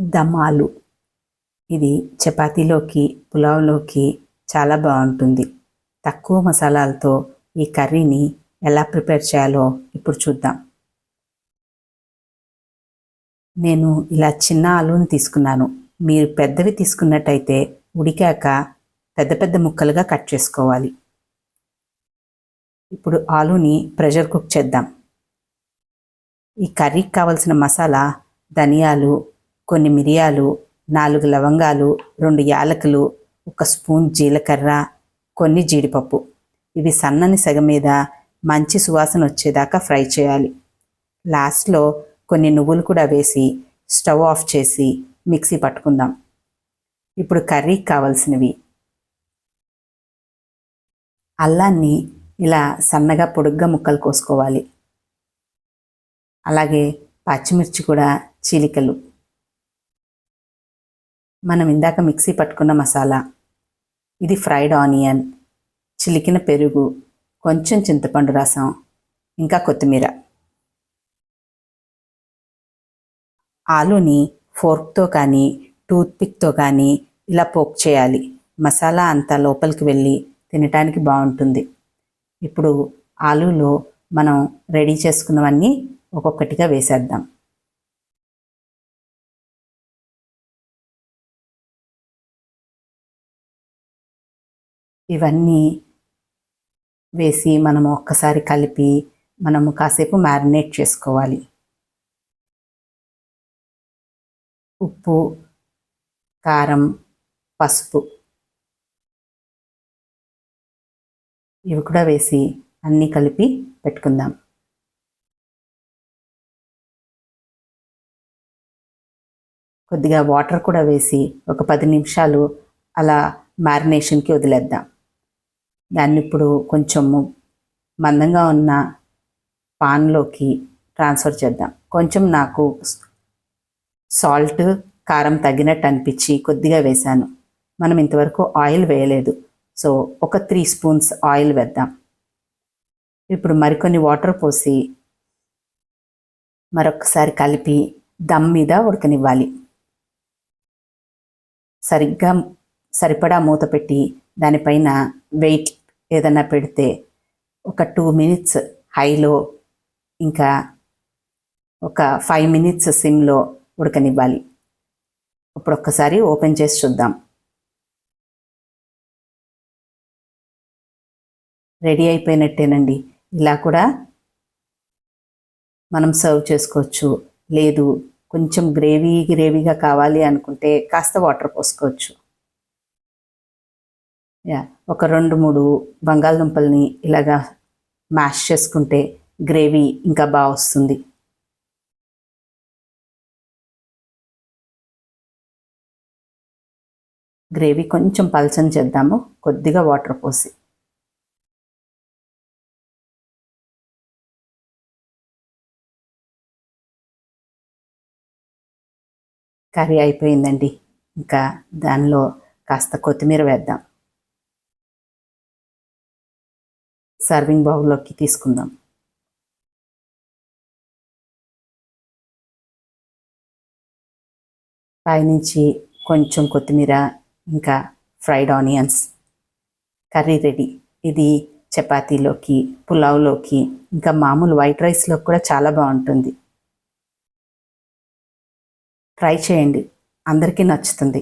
దమ్ ఆలు ఇది చపాతీలోకి పులావ్లోకి చాలా బాగుంటుంది. తక్కువ మసాలాలతో ఈ కర్రీని ఎలా ప్రిపేర్ చేయాలో ఇప్పుడు చూద్దాం. నేను ఇలా చిన్న ఆలుని తీసుకున్నాను. మీరు పెద్దవి తీసుకున్నట్టయితే ఉడికాక పెద్ద పెద్ద ముక్కలుగా కట్ చేసుకోవాలి. ఇప్పుడు ఆలుని ప్రెషర్ కుక్ చేద్దాం. ఈ కర్రీకి కావలసిన మసాలా ధనియాలు కొన్ని మిరియాలు నాలుగు లవంగాలు రెండు యాలకులు ఒక స్పూన్ జీలకర్ర కొన్ని జీడిపప్పు. ఇవి సన్నని సెగ మీద మంచి సువాసన వచ్చేదాకా ఫ్రై చేయాలి. లాస్ట్లో కొన్ని నువ్వులు కూడా వేసి స్టవ్ ఆఫ్ చేసి మిక్సీ పట్టుకుందాం. ఇప్పుడు కర్రీకి కావలసినవి. అల్లాన్ని ఇలా సన్నగా పొడుగ్గా ముక్కలు కోసుకోవాలి. అలాగే పచ్చిమిర్చి కూడా చీలికలు. మనం ఇందాక మిక్సీ పట్టుకున్న మసాలా. ఇది ఫ్రైడ్ ఆనియన్ చిలికిన పెరుగు కొంచెం చింతపండు రసం ఇంకా కొత్తిమీర. ఆలుని ఫోర్క్తో కానీ టూత్పిక్తో కానీ ఇలా పోక్ చేయాలి. మసాలా అంతా లోపలికి వెళ్ళి తినటానికి బాగుంటుంది. ఇప్పుడు ఆలూలో మనం రెడీ చేసుకున్నవన్నీ ఒక్కొక్కటిగా వేసేద్దాం. ఇవన్నీ వేసి మనము ఒక్కసారి కలిపి మనము కాసేపు మ్యారినేట్ చేసుకోవాలి. ఉప్పు కారం పసుపు ఇవి కూడా వేసి అన్నీ కలిపి పెట్టుకుందాం. కొద్దిగా వాటర్ కూడా వేసి ఒక పది నిమిషాలు అలా మ్యారినేషన్కి వదిలేద్దాం. దాన్ని ఇప్పుడు కొంచెము మందంగా ఉన్న పాన్లోకి ట్రాన్స్ఫర్ చేద్దాం. కొంచెం నాకు సాల్ట్ కారం తగ్గినట్టు అనిపించి కొద్దిగా వేశాను మనం ఇంతవరకు ఆయిల్ వేయలేదు. సో ఒక త్రీ స్పూన్స్ ఆయిల్ వేద్దాం. ఇప్పుడు మరికొన్ని వాటర్ పోసి మరొకసారి కలిపి దమ్ మీద ఉడకనివ్వాలి. సరిగ్గా సరిపడా మూత పెట్టి దానిపైన వెయిట్ ఏదైనా పెడితే ఒక టూ మినిట్స్ హైలో ఇంకా ఒక ఫైవ్ మినిట్స్ సిమ్లో ఉడకనివ్వాలి. ఇప్పుడు ఒక్కసారి ఓపెన్ చేసి చూద్దాం. రెడీ అయిపోయినట్టేనండి. ఇలా కూడా మనం సర్వ్ చేసుకోవచ్చు. లేదు కొంచెం గ్రేవీ గ్రేవీగా కావాలి అనుకుంటే కాస్త వాటర్ పోసుకోవచ్చు. ఒక రెండు మూడు బంగాళదుంపల్ని ఇలాగా మ్యాష్ చేసుకుంటే గ్రేవీ ఇంకా బాగా వస్తుంది. గ్రేవీ కొంచెం పల్చని చేద్దాము కొద్దిగా వాటర్ పోసి. కర్రీ అయిపోయిందండి. ఇంకా దానిలో కాస్త కొత్తిమీర వేద్దాం. సర్వింగ్ బౌల్లోకి తీసుకుందాం. పైనుంచి కొంచెం కొత్తిమీర ఇంకా ఫ్రైడ్ ఆనియన్స్. Curry ready. ఇది చపాతీలోకి పులావ్లోకి ఇంకా మామూలు వైట్ రైస్లో కూడా చాలా బాగుంటుంది. ట్రై చేయండి. అందరికీ నచ్చుతుంది.